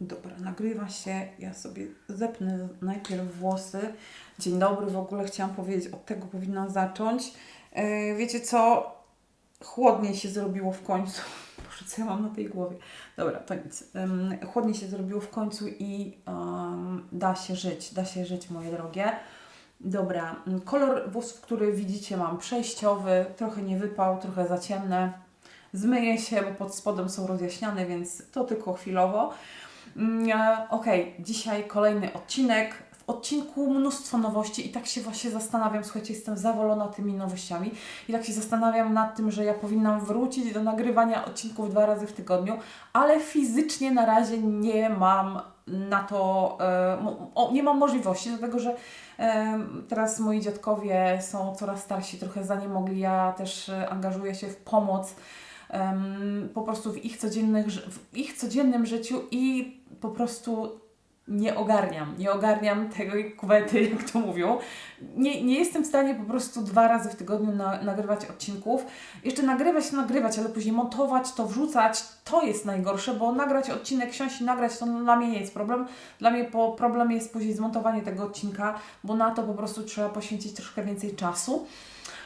Dobra, nagrywa się. Ja sobie zepnę najpierw włosy. Dzień dobry, w ogóle chciałam powiedzieć, od tego powinnam zacząć. Yy, wiecie co? Chłodniej się zrobiło w końcu. Boże, co ja mam na tej głowie? Dobra, to nic. Ym, chłodniej się zrobiło w końcu i ym, da się żyć, da się żyć, moje drogie. Dobra, kolor włosów, który widzicie, mam przejściowy, trochę nie wypał, trochę za ciemne. Zmyję się, bo pod spodem są rozjaśniane, więc to tylko chwilowo. Mm, e, Okej, dzisiaj kolejny odcinek. W odcinku mnóstwo nowości i tak się właśnie zastanawiam, słuchajcie, jestem zawolona tymi nowościami i tak się zastanawiam nad tym, że ja powinnam wrócić do nagrywania odcinków dwa razy w tygodniu, ale fizycznie na razie nie mam na to, e, nie mam możliwości, dlatego że e, teraz moi dziadkowie są coraz starsi, trochę zaniemogli, ja też angażuję się w pomoc po prostu w ich, codziennych, w ich codziennym życiu i po prostu nie ogarniam, nie ogarniam tego kuwety, jak to mówią. Nie, nie jestem w stanie po prostu dwa razy w tygodniu na, nagrywać odcinków. Jeszcze nagrywać, nagrywać, ale później montować, to wrzucać, to jest najgorsze, bo nagrać odcinek, siąść i nagrać, to dla mnie nie jest problem. Dla mnie po, problem jest później zmontowanie tego odcinka, bo na to po prostu trzeba poświęcić troszkę więcej czasu.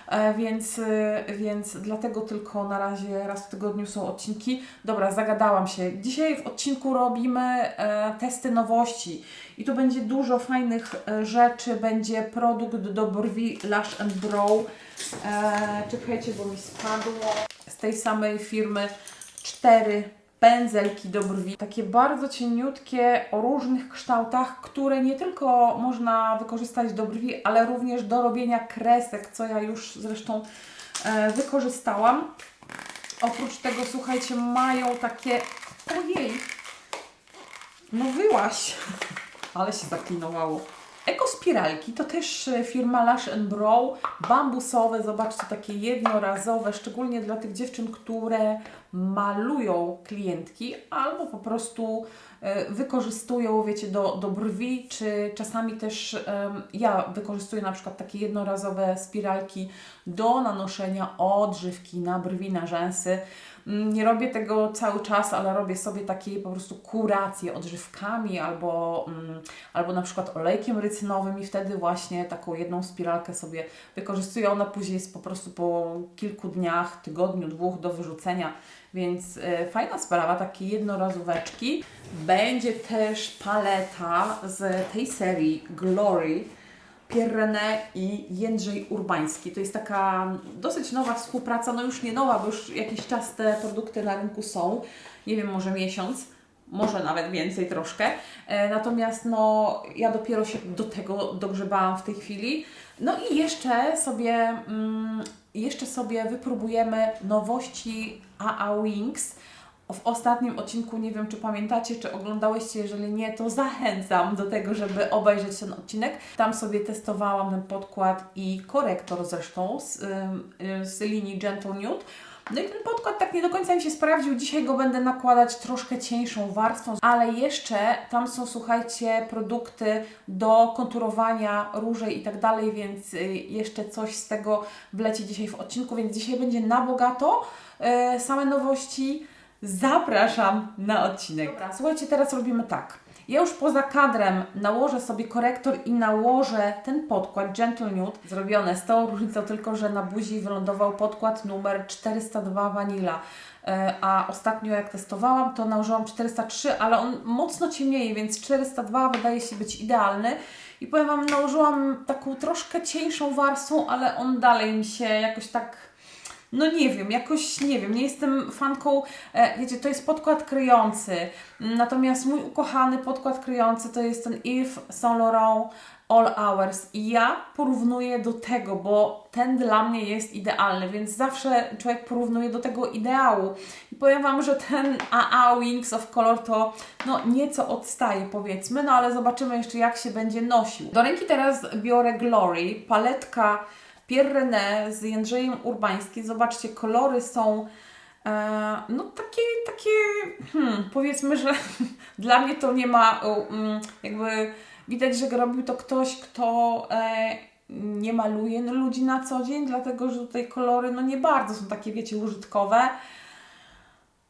E, Więc, e, więc dlatego tylko na razie raz w tygodniu są odcinki. Dobra, zagadałam się. Dzisiaj w odcinku robimy e, testy nowości i tu będzie dużo fajnych rzeczy. Będzie produkt do brwi Lash and Brow. Czekajcie, bo mi spadło. Z tej samej firmy cztery pędzelki do brwi. Takie bardzo cieniutkie, o różnych kształtach, które nie tylko można wykorzystać do brwi, ale również do robienia kresek, co ja już zresztą e, wykorzystałam. Oprócz tego, słuchajcie, mają takie... Ojej! No wyłaś! Ale się zaklinowało. Ekospiralki to też e, firma Lash Brow, bambusowe, zobaczcie, takie jednorazowe, szczególnie dla tych dziewczyn, które malują klientki albo po prostu e, wykorzystują, wiecie, do, do brwi, czy czasami też ja wykorzystuję na przykład takie jednorazowe spiralki do nanoszenia odżywki na brwi, na rzęsy. Mm, Nie robię tego cały czas, ale robię sobie takie po prostu kuracje odżywkami albo, mm, albo na przykład olejkiem rycynowym i wtedy właśnie taką jedną spiralkę sobie wykorzystuję. Ona później jest po prostu po kilku dniach, tygodniu, dwóch do wyrzucenia, więc e, fajna sprawa, takie jednorazóweczki. Będzie też paleta z tej serii Glory. Pierre René i Jędrzej Urbański. To jest taka dosyć nowa współpraca, no już nie nowa, bo już jakiś czas te produkty na rynku są, nie wiem, może miesiąc, może nawet więcej troszkę. E, natomiast no, ja dopiero się do tego dogrzebałam w tej chwili. No i jeszcze sobie, mm, jeszcze sobie wypróbujemy nowości AA Wings. W ostatnim odcinku, nie wiem czy pamiętacie, czy oglądałyście, jeżeli nie, to zachęcam do tego, żeby obejrzeć ten odcinek. Tam sobie testowałam ten podkład i korektor zresztą z, z linii Gentle Nude. No i ten podkład tak nie do końca mi się sprawdził. Dzisiaj go będę nakładać troszkę cieńszą warstwą, ale jeszcze tam są, słuchajcie, produkty do konturowania różej i tak dalej, więc y, jeszcze coś z tego wleci dzisiaj w odcinku, więc dzisiaj będzie na bogato. y, Same nowości. Zapraszam na odcinek. Dobra, słuchajcie, teraz robimy tak. Ja już poza kadrem nałożę sobie korektor i nałożę ten podkład Gentle Nude. Zrobione z tą różnicą tylko, że na buzi wylądował podkład numer 402 Vanilla. E, A ostatnio jak testowałam, to nałożyłam 403, ale on mocno ciemnieje, więc 402 wydaje się być idealny. I powiem Wam, nałożyłam taką troszkę cieńszą warstwą, ale on dalej mi się jakoś tak no nie wiem, jakoś nie wiem, nie jestem fanką, e, wiecie, to jest podkład kryjący, natomiast mój ukochany podkład kryjący to jest ten Yves Saint Laurent All Hours. I ja porównuję do tego, bo ten dla mnie jest idealny, więc zawsze człowiek porównuje do tego ideału. I powiem Wam, że ten AA Wings of Color to no nieco odstaje powiedzmy, no ale zobaczymy jeszcze jak się będzie nosił. Do ręki teraz biorę Glory, paletka Pierre René z Jędrzejem Urbańskim. Zobaczcie, kolory są e, no takie, takie hmm, powiedzmy, że dla mnie to nie ma o, mm, jakby widać, że robił to ktoś, kto e, nie maluje no, ludzi na co dzień, dlatego że tutaj kolory no nie bardzo są takie, wiecie, użytkowe.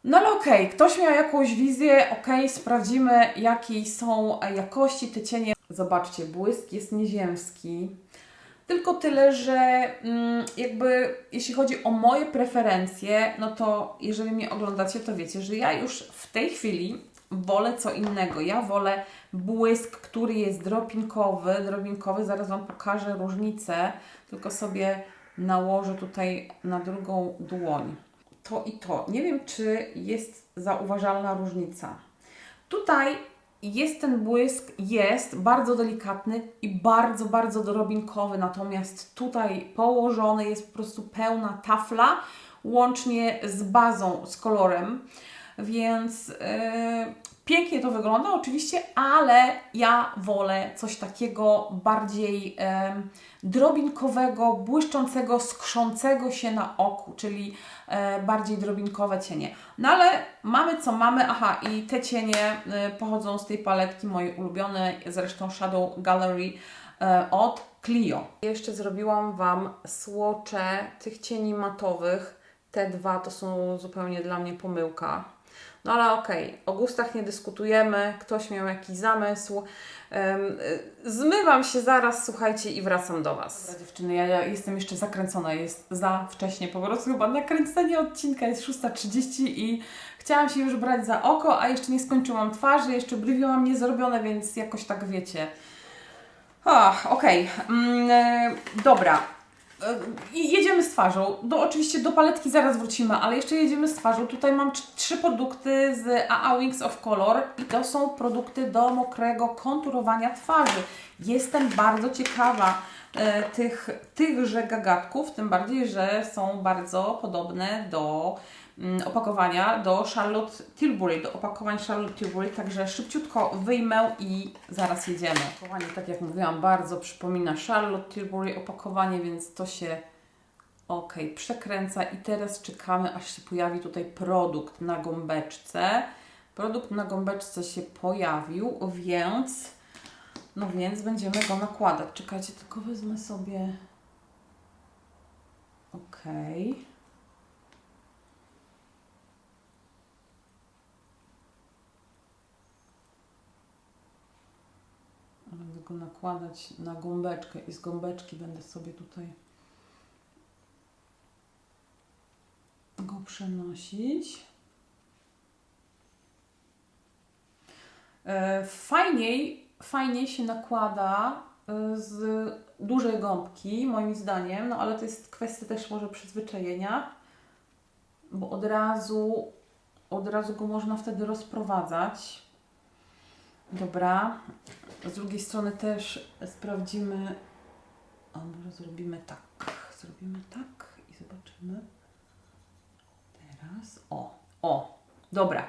No ale okej, ktoś miał jakąś wizję, okej, sprawdzimy jakiej są e, jakości te cienie. Zobaczcie, błysk jest nieziemski. Tylko tyle, że mm, jakby jeśli chodzi o moje preferencje, no to jeżeli mnie oglądacie, to wiecie, że ja już w tej chwili wolę co innego. Ja wolę błysk, który jest drobinkowy, drobinkowy, zaraz Wam pokażę różnicę, tylko sobie nałożę tutaj na drugą dłoń. To i to. Nie wiem, czy jest zauważalna różnica. Tutaj jest ten błysk, jest bardzo delikatny i bardzo, bardzo drobinkowy, natomiast tutaj położony jest po prostu pełna tafla, łącznie z bazą, z kolorem, więc yy, pięknie to wygląda oczywiście, ale ja wolę coś takiego bardziej yy, drobinkowego, błyszczącego, skrzącego się na oku, czyli e, bardziej drobinkowe cienie. No ale mamy co mamy. Aha, i te cienie e, pochodzą z tej paletki mojej ulubionej, zresztą Shadow Gallery e, od Clio. Jeszcze zrobiłam Wam słocze tych cieni matowych. Te dwa to są zupełnie dla mnie pomyłka. No ale okej, o gustach nie dyskutujemy, ktoś miał jakiś zamysł. Y, zmywam się zaraz, słuchajcie, i wracam do Was. Dobra, dziewczyny, ja, ja jestem jeszcze zakręcona, jest za wcześnie. Po prostu chyba nakręcenie odcinka jest 6.30 i chciałam się już brać za oko, a jeszcze nie skończyłam twarzy, jeszcze brwi mam niezrobione, więc jakoś tak wiecie. Okej. Mm, e, dobra. E, I jedziemy z twarzą. Do, oczywiście do paletki zaraz wrócimy, ale jeszcze jedziemy z twarzą. Tutaj mam tr- trzy produkty z AA Wings of Color i to są produkty do mokrego konturowania twarzy. Jestem bardzo ciekawa e, tych, tychże gagatków, tym bardziej, że są bardzo podobne do opakowania do Charlotte Tilbury, do opakowań Charlotte Tilbury, także szybciutko wyjmę i zaraz jedziemy. Opakowanie, tak jak mówiłam, bardzo przypomina Charlotte Tilbury opakowanie, więc to się ok, przekręca i teraz czekamy, aż się pojawi tutaj produkt na gąbeczce. Produkt na gąbeczce się pojawił, więc no więc będziemy go nakładać. Czekajcie, tylko wezmę sobie Okej. Będę go nakładać na gąbeczkę i z gąbeczki będę sobie tutaj go przenosić. E, Fajniej, fajniej się nakłada e, z dużej gąbki, moim zdaniem, no ale to jest kwestia też może przyzwyczajenia, bo od razu, od razu go można wtedy rozprowadzać. Dobra. Z drugiej strony też sprawdzimy. A może zrobimy tak. Zrobimy tak i zobaczymy. Teraz. O, o, dobra.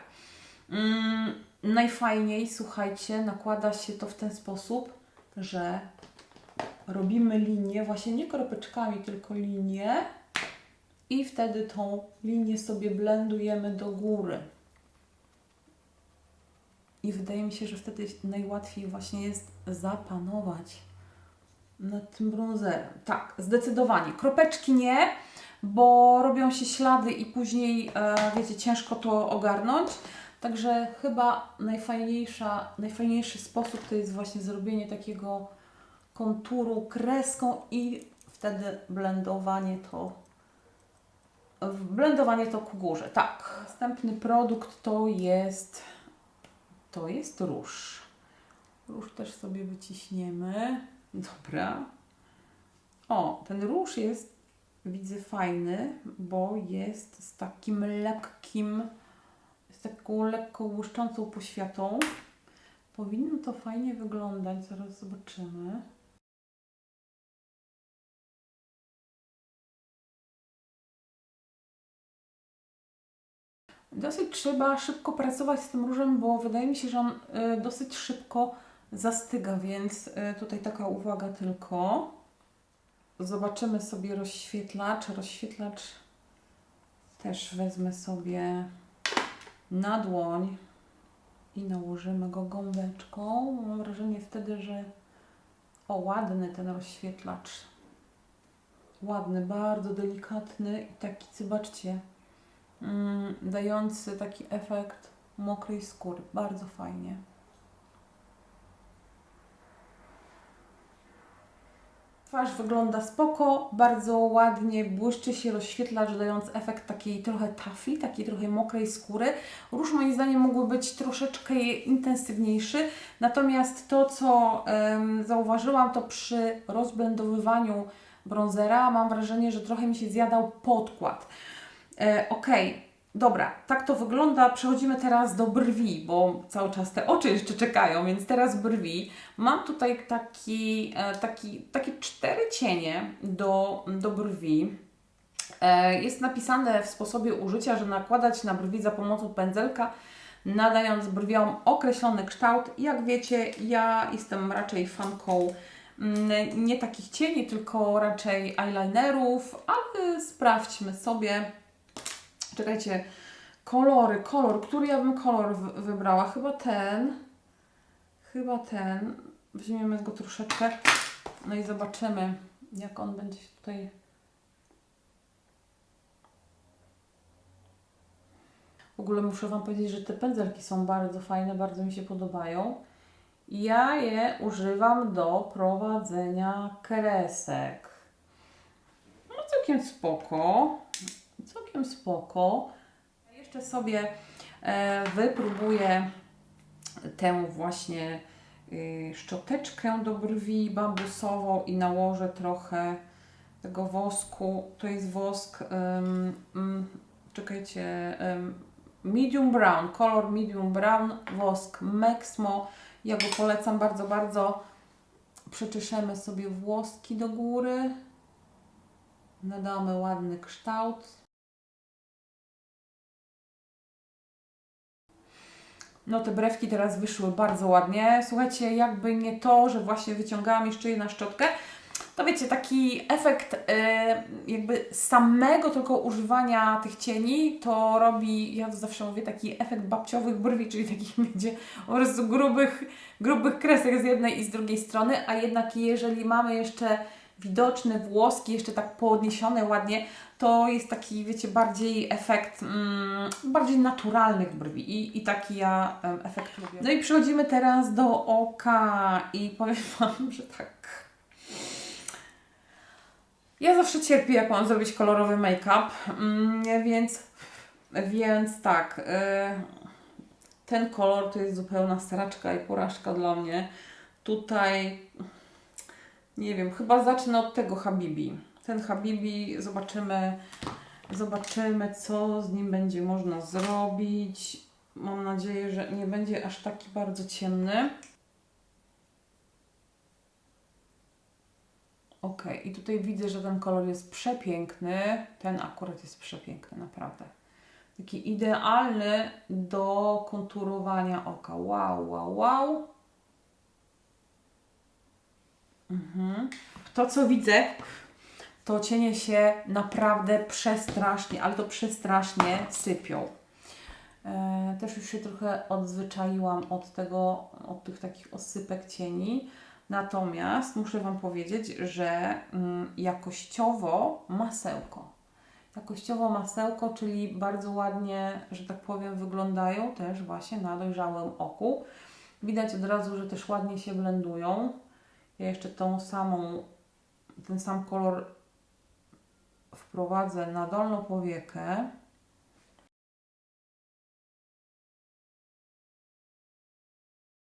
Mm, najfajniej, słuchajcie, nakłada się to w ten sposób, że robimy linię, właśnie nie kropeczkami, tylko linię i wtedy tą linię sobie blendujemy do góry. I wydaje mi się, że wtedy najłatwiej właśnie jest zapanować nad tym brązerem. Tak, zdecydowanie. Kropeczki nie, bo robią się ślady i później, e, wiecie, ciężko to ogarnąć. Także chyba najfajniejsza, najfajniejszy sposób to jest właśnie zrobienie takiego konturu kreską i wtedy blendowanie to blendowanie to ku górze. Tak. Następny produkt to jest to jest róż. Róż też sobie wyciśniemy. Dobra. O, ten róż jest, widzę, fajny, bo jest z takim lekkim, z taką lekką błyszczącą poświatą. Powinno to fajnie wyglądać, zaraz zobaczymy. Dosyć trzeba szybko pracować z tym różem, bo wydaje mi się, że on y, dosyć szybko zastyga, więc y, tutaj taka uwaga tylko. Zobaczymy sobie rozświetlacz. Rozświetlacz też wezmę sobie na dłoń i nałożymy go gąbeczką. Mam wrażenie wtedy, że o, ładny ten rozświetlacz. Ładny, bardzo delikatny i taki, zobaczcie, dający taki efekt mokrej skóry. Bardzo fajnie. Twarz wygląda spoko, bardzo ładnie, błyszczy się rozświetlacz, dając efekt takiej trochę taffy, takiej trochę mokrej skóry. Róż moim zdaniem mógłby być troszeczkę intensywniejszy, natomiast to, co zauważyłam, to przy rozblendowywaniu bronzera mam wrażenie, że trochę mi się zjadał podkład. E, Okej, dobra, tak to wygląda. Przechodzimy teraz do brwi, bo cały czas te oczy jeszcze czekają, więc teraz brwi. Mam tutaj taki, e, taki, takie cztery cienie do, do brwi. E, Jest napisane w sposobie użycia, że nakładać na brwi za pomocą pędzelka, nadając brwiom określony kształt. Jak wiecie, ja jestem raczej fanką mm, nie takich cieni, tylko raczej eyelinerów, ale sprawdźmy sobie. Czekajcie, kolory, kolor, który ja bym kolor wy- wybrała? Chyba ten. Chyba ten. Weźmiemy go troszeczkę. No i zobaczymy, jak on będzie się tutaj. W ogóle muszę Wam powiedzieć, że te pędzelki są bardzo fajne, bardzo mi się podobają. Ja je używam do prowadzenia kresek. No całkiem spoko. Całkiem spoko. Jeszcze sobie e, wypróbuję tę właśnie y, szczoteczkę do brwi bambusową i nałożę trochę tego wosku. To jest wosk, ym, mm, czekajcie, ym, medium brown, kolor medium brown, wosk Mexmo. Ja go polecam bardzo, bardzo. Przeczeszemy sobie włoski do góry. Nadamy ładny kształt. No te brewki teraz wyszły bardzo ładnie. Słuchajcie, jakby nie to, że właśnie wyciągałam jeszcze je na szczotkę, to wiecie, taki efekt e, jakby samego tylko używania tych cieni, to robi, ja zawsze mówię, taki efekt babciowych brwi, czyli takich będzie po prostu grubych, grubych kresek z jednej i z drugiej strony, a jednak jeżeli mamy jeszcze widoczne włoski, jeszcze tak podniesione ładnie, to jest taki, wiecie, bardziej efekt mm, bardziej naturalnych brwi I, i taki ja em, efekt lubię. No i przechodzimy teraz do oka i powiem Wam, że tak. Ja zawsze cierpię, jak mam zrobić kolorowy make-up, mm, więc, więc tak, y, ten kolor to jest zupełna staraczka i porażka dla mnie. Tutaj, nie wiem, chyba zacznę od tego Habibi. Ten Habibi, zobaczymy, zobaczymy, co z nim będzie można zrobić. Mam nadzieję, że nie będzie aż taki bardzo ciemny. Ok, i tutaj widzę, że ten kolor jest przepiękny. Ten akurat jest przepiękny, naprawdę. Taki idealny do konturowania oka. Wow, wow, wow. Mhm. To, co widzę, to cienie się naprawdę przestrasznie, ale to przestrasznie sypią. E, też już się trochę odzwyczaiłam od tego, od tych takich osypek cieni. Natomiast muszę Wam powiedzieć, że mm, jakościowo masełko. Jakościowo masełko, czyli bardzo ładnie, że tak powiem, wyglądają też właśnie na dojrzałym oku. Widać od razu, że też ładnie się blendują. Ja jeszcze tą samą, ten sam kolor wprowadzę na dolną powiekę.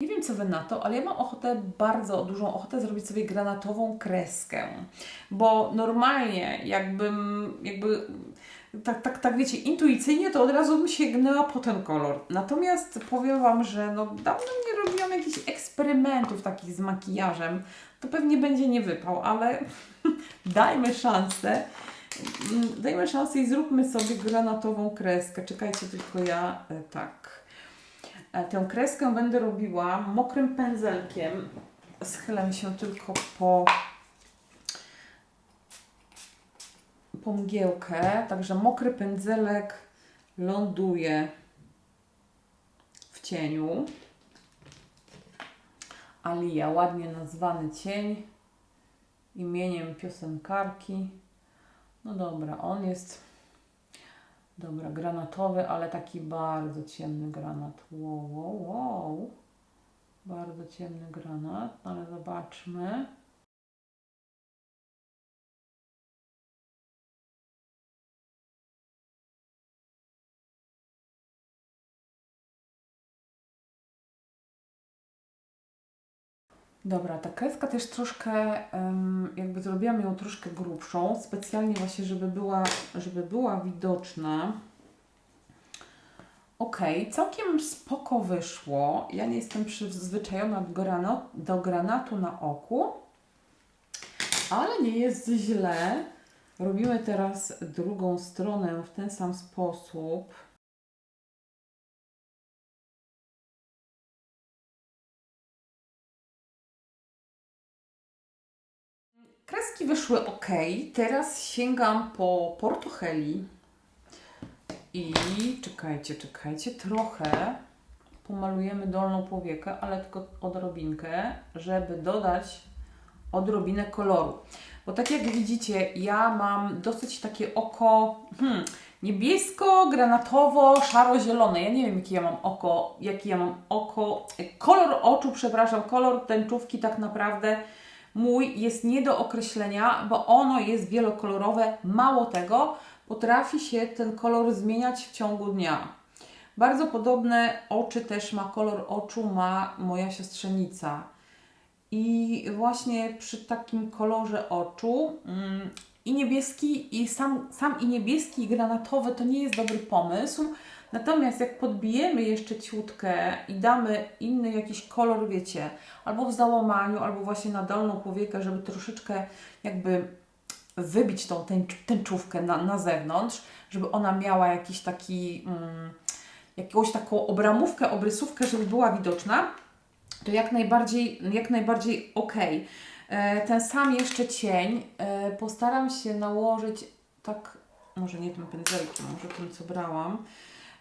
Nie wiem, co Wy na to, ale ja mam ochotę, bardzo dużą ochotę zrobić sobie granatową kreskę, bo normalnie jakbym, jakby, tak, tak, tak wiecie, intuicyjnie to od razu bym sięgnęła po ten kolor. Natomiast powiem Wam, że no dawno nie robiłam jakichś eksperymentów takich z makijażem. To pewnie będzie nie wypał, ale dajmy szansę. Mm, Dajmy szansę i zróbmy sobie granatową kreskę. Czekajcie, tylko ja e, tak. E, Tę kreskę będę robiła mokrym pędzelkiem. Schylę się tylko po, po mgiełkę. Także mokry pędzelek ląduje w cieniu. Alia, ładnie nazwany cień imieniem piosenkarki. No dobra, on jest Dobra, granatowy, ale taki bardzo ciemny granat. Wow, wow, wow. Bardzo ciemny granat, ale zobaczmy. Dobra, ta kreska też troszkę, jakby zrobiłam ją troszkę grubszą, specjalnie właśnie, żeby była, żeby była widoczna. Okej, całkiem spoko wyszło. Ja nie jestem przyzwyczajona do, grano, do granatu na oku, ale nie jest źle. Robimy teraz drugą stronę w ten sam sposób. Kreski wyszły ok. Teraz sięgam po Portocheli. I czekajcie, czekajcie, trochę pomalujemy dolną powiekę, ale tylko odrobinkę, żeby dodać odrobinę koloru. Bo tak jak widzicie, ja mam dosyć takie oko hmm, niebiesko-granatowo-szaro-zielone. Ja nie wiem, jakie ja mam oko, jaki ja mam oko, kolor oczu, przepraszam, kolor tęczówki tak naprawdę mój jest nie do określenia, bo ono jest wielokolorowe. Mało tego, potrafi się ten kolor zmieniać w ciągu dnia. Bardzo podobne oczy też ma, kolor oczu ma moja siostrzenica. I właśnie przy takim kolorze oczu mm, i niebieski, i sam, sam i niebieski, i granatowy to nie jest dobry pomysł. Natomiast jak podbijemy jeszcze ciutkę i damy inny jakiś kolor, wiecie, albo w załamaniu, albo właśnie na dolną powiekę, żeby troszeczkę jakby wybić tą tęcz- tęczówkę na, na zewnątrz, żeby ona miała jakiś taki, mm, jakąś taką obramówkę, obrysówkę, żeby była widoczna, to jak najbardziej, jak najbardziej ok. E, ten sam jeszcze cień e, postaram się nałożyć tak, może nie tym pędzelkiem, może tym co brałam,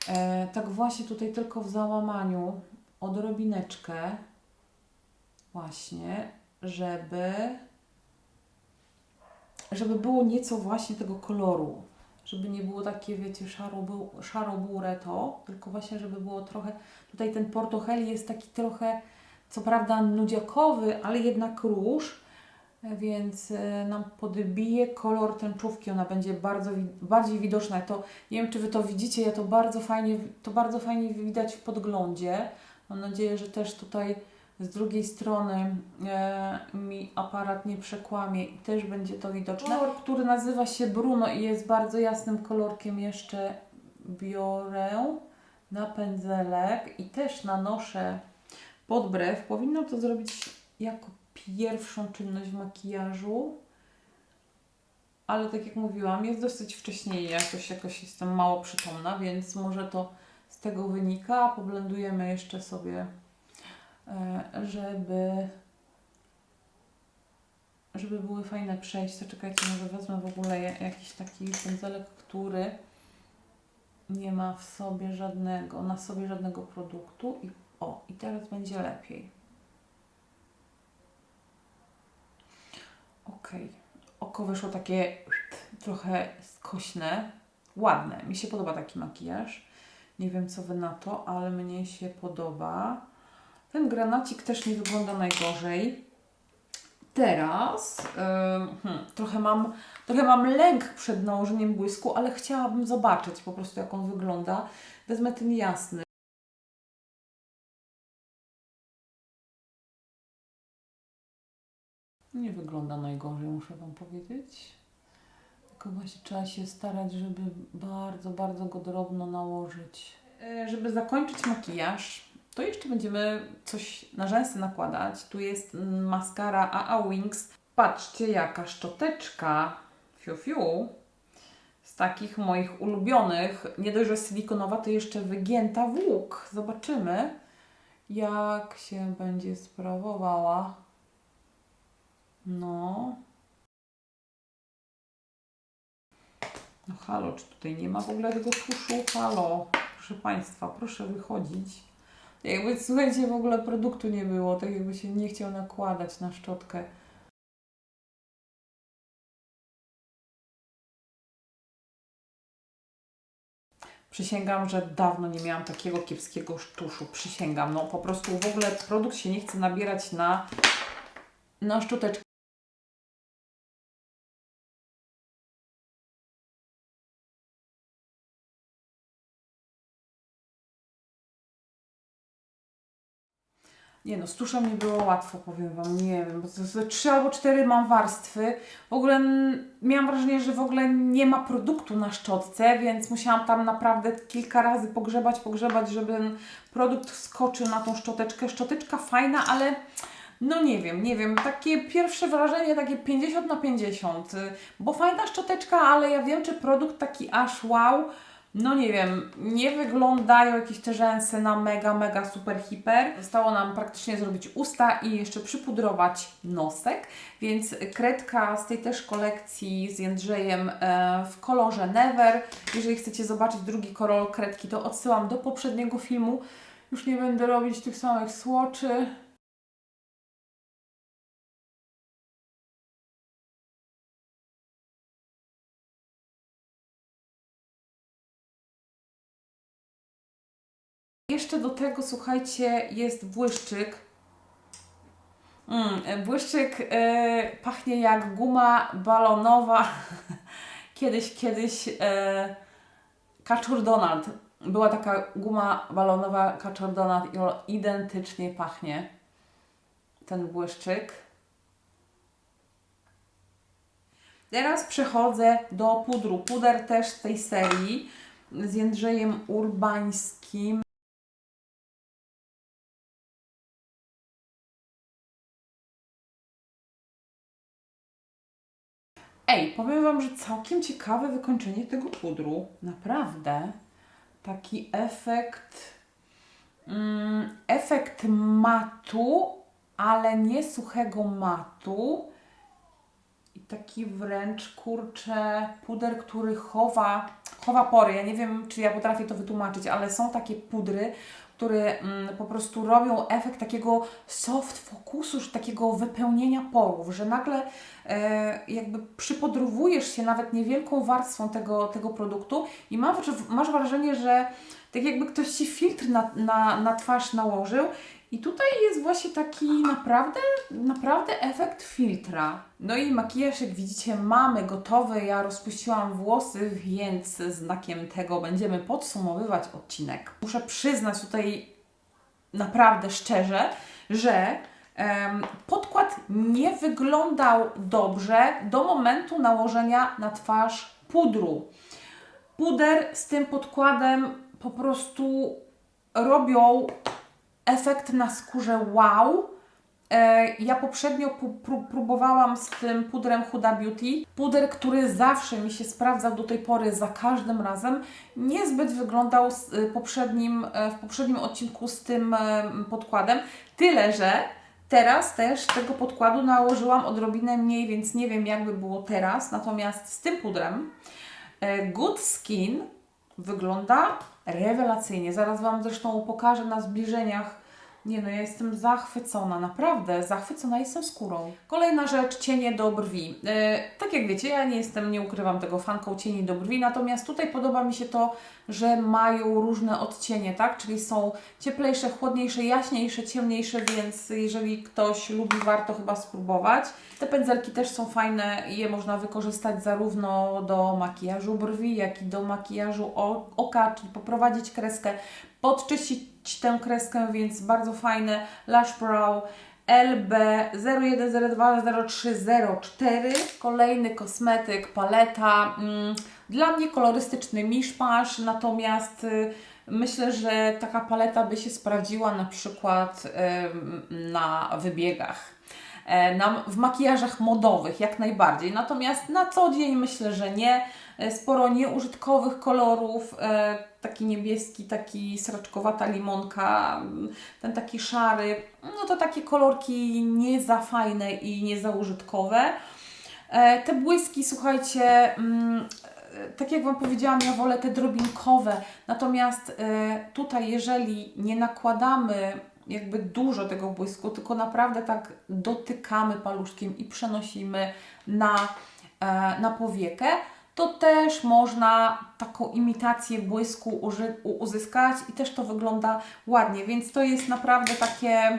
e, tak właśnie tutaj tylko w załamaniu odrobineczkę właśnie, żeby żeby było nieco właśnie tego koloru. Żeby nie było takie, wiecie, szaro, szaro-burę to, tylko właśnie, żeby było trochę... Tutaj ten portocheli jest taki trochę, co prawda nudziakowy, ale jednak róż, więc e, nam podbije kolor tęczówki. Ona będzie bardzo, bardziej widoczna. To, nie wiem, czy Wy to widzicie, ja to bardzo fajnie, to bardzo fajnie widać w podglądzie. Mam nadzieję, że też tutaj z drugiej strony e, mi aparat nie przekłamie i też będzie to widoczne. Kolor, który nazywa się Bruno i jest bardzo jasnym kolorkiem jeszcze biorę na pędzelek i też nanoszę pod brew. Powinno to zrobić jako pierwszą czynność w makijażu. Ale tak jak mówiłam, jest dosyć wcześniej, jakoś, jakoś jestem mało przytomna, więc może to z tego wynika. Poblendujemy jeszcze sobie E, żeby żeby były fajne przejścia. Czekajcie, może wezmę w ogóle jakiś taki pędzelek, który nie ma w sobie żadnego, na sobie żadnego produktu i o, i teraz będzie lepiej. Ok. Oko wyszło takie trochę skośne, ładne. Mi się podoba taki makijaż. Nie wiem, co Wy na to, ale mnie się podoba. Ten granacik też nie wygląda najgorzej. Teraz yy, hmm, trochę, mam, trochę mam lęk przed nałożeniem błysku, ale chciałabym zobaczyć po prostu jak on wygląda. Wezmę ten jasny. Nie wygląda najgorzej, muszę Wam powiedzieć. Tylko właśnie trzeba się starać, żeby bardzo, bardzo go drobno nałożyć. Yy, żeby zakończyć makijaż, to jeszcze będziemy coś na rzęsy nakładać. Tu jest maskara AA Wings. Patrzcie, jaka szczoteczka. Fiu, fiu. Z takich moich ulubionych. Nie dość, że silikonowa, to jeszcze wygięta w łuk. Zobaczymy, jak się będzie sprawowała. No. No halo, czy tutaj nie ma w ogóle tego tuszu? Halo, proszę Państwa, proszę wychodzić. Jakby, słuchajcie, w ogóle produktu nie było, tak jakby się nie chciał nakładać na szczotkę. Przysięgam, że dawno nie miałam takiego kiepskiego tuszu. Przysięgam. No po prostu w ogóle produkt się nie chce nabierać na, na szczoteczkę. Nie no, z tuszem nie było łatwo, powiem Wam, nie wiem, bo to trzy albo cztery mam warstwy. W ogóle miałam wrażenie, że w ogóle nie ma produktu na szczotce, więc musiałam tam naprawdę kilka razy pogrzebać, pogrzebać, żeby ten produkt wskoczył na tą szczoteczkę. Szczoteczka fajna, ale no nie wiem, nie wiem, takie pierwsze wrażenie, takie 50 na 50, y, bo fajna szczoteczka, ale ja wiem, czy produkt taki aż wow, no nie wiem, nie wyglądają jakieś te rzęsy na mega, mega super hiper. Zostało nam praktycznie zrobić usta i jeszcze przypudrować nosek, więc kredka z tej też kolekcji z Jędrzejem e, w kolorze Never. Jeżeli chcecie zobaczyć drugi kolor kredki, to odsyłam do poprzedniego filmu. Już nie będę robić tych samych słoczy. Jeszcze do tego, słuchajcie, jest błyszczyk. Mm, e, błyszczyk e, pachnie jak guma balonowa. kiedyś, kiedyś Kaczor Donald. Była taka guma balonowa Kaczor Donald i identycznie pachnie. Ten błyszczyk. Teraz przechodzę do pudru. Puder też z tej serii z Jędrzejem Urbańskim. Ej, powiem Wam, że całkiem ciekawe wykończenie tego pudru. Naprawdę. Taki efekt. Mm, efekt matu, ale nie suchego matu. I taki wręcz kurczę puder, który chowa, chowa pory. Ja nie wiem, czy ja potrafię to wytłumaczyć, ale są takie pudry, które mm, po prostu robią efekt takiego soft fokusu, takiego wypełnienia porów, że nagle e, jakby przypodrowujesz się nawet niewielką warstwą tego, tego produktu i masz, masz wrażenie, że tak jakby ktoś Ci filtr na, na, na twarz nałożył i tutaj jest właśnie taki naprawdę, naprawdę efekt filtra. No i makijaż, jak widzicie, mamy gotowy. Ja rozpuściłam włosy, więc znakiem tego będziemy podsumowywać odcinek. Muszę przyznać tutaj naprawdę szczerze, że podkład nie wyglądał dobrze do momentu nałożenia na twarz pudru. Puder z tym podkładem po prostu robią efekt na skórze wow. E, Ja poprzednio próbowałam z tym pudrem Huda Beauty. Puder, który zawsze mi się sprawdzał do tej pory za każdym razem, niezbyt wyglądał z y, poprzednim, e, w poprzednim odcinku z tym e, podkładem. Tyle, że teraz też tego podkładu nałożyłam odrobinę mniej, więc nie wiem jakby było teraz. Natomiast z tym pudrem e, Good Skin wygląda rewelacyjnie. Zaraz Wam zresztą pokażę na zbliżeniach. Nie no, ja jestem zachwycona, naprawdę zachwycona jestem skórą. Kolejna rzecz, cienie do brwi. E, tak jak wiecie, ja nie jestem, nie ukrywam tego fanką cieni do brwi, natomiast tutaj podoba mi się to, że mają różne odcienie, tak? Czyli są cieplejsze, chłodniejsze, jaśniejsze, ciemniejsze, więc jeżeli ktoś lubi, warto chyba spróbować. Te pędzelki też są fajne, je można wykorzystać zarówno do makijażu brwi, jak i do makijażu oka, czyli poprowadzić kreskę, podczyścić tę kreskę, więc bardzo fajne. Lash Brow LB 01020304. Kolejny kosmetyk, paleta. Mm, Dla mnie kolorystyczny miszmasz, natomiast y, myślę, że taka paleta by się sprawdziła na przykład ym, na wybiegach. E, w makijażach modowych jak najbardziej. Natomiast na co dzień myślę, że nie. E, Sporo nieużytkowych kolorów, e, taki niebieski, taki sraczkowata limonka, ten taki szary, no to takie kolorki nie za fajne i nie za użytkowe. E, Te błyski, słuchajcie, mm, e, tak jak Wam powiedziałam, ja wolę te drobinkowe. Natomiast e, tutaj, jeżeli nie nakładamy jakby dużo tego błysku, tylko naprawdę tak dotykamy paluszkiem i przenosimy na, na powiekę, to też można taką imitację błysku uzyskać i też to wygląda ładnie, więc to jest naprawdę takie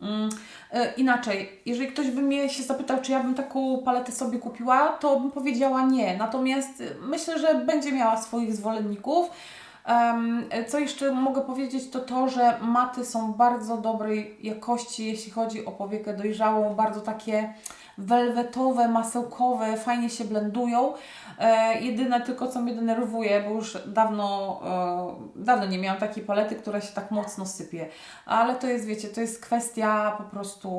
mm, e, inaczej. Jeżeli ktoś by mnie się zapytał, czy ja bym taką paletę sobie kupiła, to bym powiedziała nie. Natomiast y, myślę, że będzie miała swoich zwolenników. Em, co jeszcze mogę powiedzieć, to to, że maty są bardzo dobrej jakości, jeśli chodzi o powiekę dojrzałą, bardzo takie welwetowe, masełkowe, fajnie się blendują. E, jedyne tylko, co mnie denerwuje, bo już dawno, e, dawno nie miałam takiej palety, która się tak mocno sypie. Ale to jest, wiecie, to jest kwestia po prostu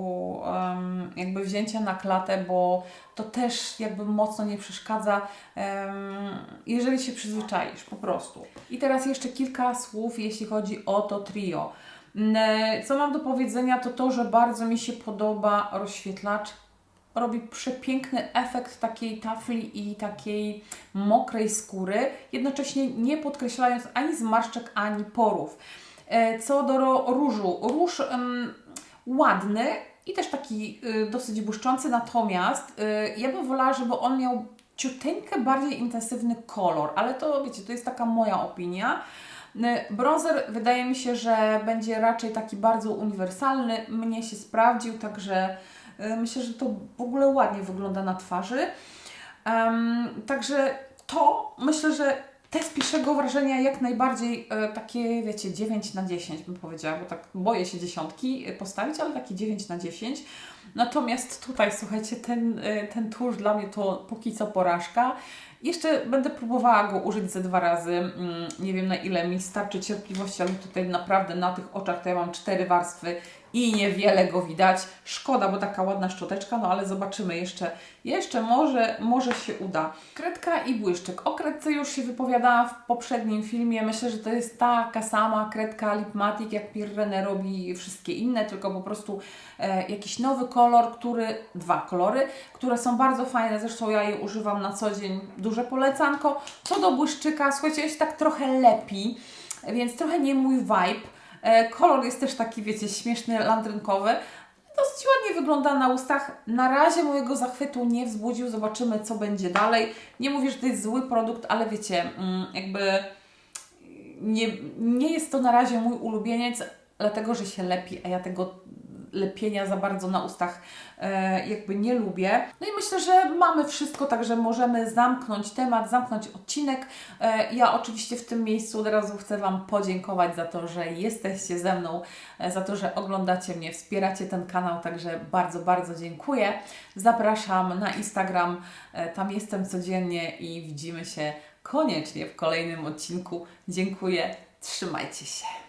em, jakby wzięcia na klatę, bo to też jakby mocno nie przeszkadza, em, jeżeli się przyzwyczaisz po prostu. I teraz jeszcze kilka słów, jeśli chodzi o to trio. Mm, Co mam do powiedzenia, to to, że bardzo mi się podoba rozświetlacz. Robi przepiękny efekt takiej tafli i takiej mokrej skóry, jednocześnie nie podkreślając ani zmarszczek, ani porów. E, Co do różu, róż em, ładny i też taki y, dosyć błyszczący, natomiast y, ja bym wolała, żeby on miał ciuteńkę bardziej intensywny kolor, ale to wiecie, to jest taka moja opinia. Y, Bronzer wydaje mi się, że będzie raczej taki bardzo uniwersalny, mnie się sprawdził, także myślę, że to w ogóle ładnie wygląda na twarzy. Em, także to myślę, że test pierwszego wrażenia jak najbardziej e, takie, wiecie, 9 na 10 bym powiedziała, bo tak boję się dziesiątki e, postawić, ale takie 9 na 10. Natomiast tutaj, słuchajcie, ten, e, ten tusz dla mnie to póki co porażka. Jeszcze będę próbowała go użyć ze dwa razy. Mm, Nie wiem na ile mi starczy cierpliwości, ale tutaj naprawdę na tych oczach to ja mam cztery warstwy i niewiele go widać. Szkoda, bo taka ładna szczoteczka, no ale zobaczymy jeszcze. Jeszcze może, może się uda. Kredka i błyszczyk. O kredce już się wypowiadałam w poprzednim filmie. Myślę, że to jest taka sama kredka Lipmatic, jak Pirrene robi wszystkie inne, tylko po prostu e, jakiś nowy kolor, który, dwa kolory, które są bardzo fajne. Zresztą ja je używam na co dzień. Duże polecanko. Co do błyszczyka, słuchajcie, jest tak trochę lepi, więc trochę nie mój vibe. E, Kolor jest też taki, wiecie, śmieszny, landrynkowy. Dosyć ładnie wygląda na ustach. Na razie mojego zachwytu nie wzbudził. Zobaczymy, co będzie dalej. Nie mówię, że to jest zły produkt, ale wiecie, mm, jakby nie, nie jest to na razie mój ulubieniec, dlatego że się lepi, a ja tego lepienia za bardzo na ustach e, jakby nie lubię. No i myślę, że mamy wszystko, także możemy zamknąć temat, zamknąć odcinek. E, ja oczywiście w tym miejscu od razu chcę Wam podziękować za to, że jesteście ze mną, e, za to, że oglądacie mnie, wspieracie ten kanał, także bardzo, bardzo dziękuję. Zapraszam na Instagram, tam jestem codziennie i widzimy się koniecznie w kolejnym odcinku. Dziękuję, trzymajcie się.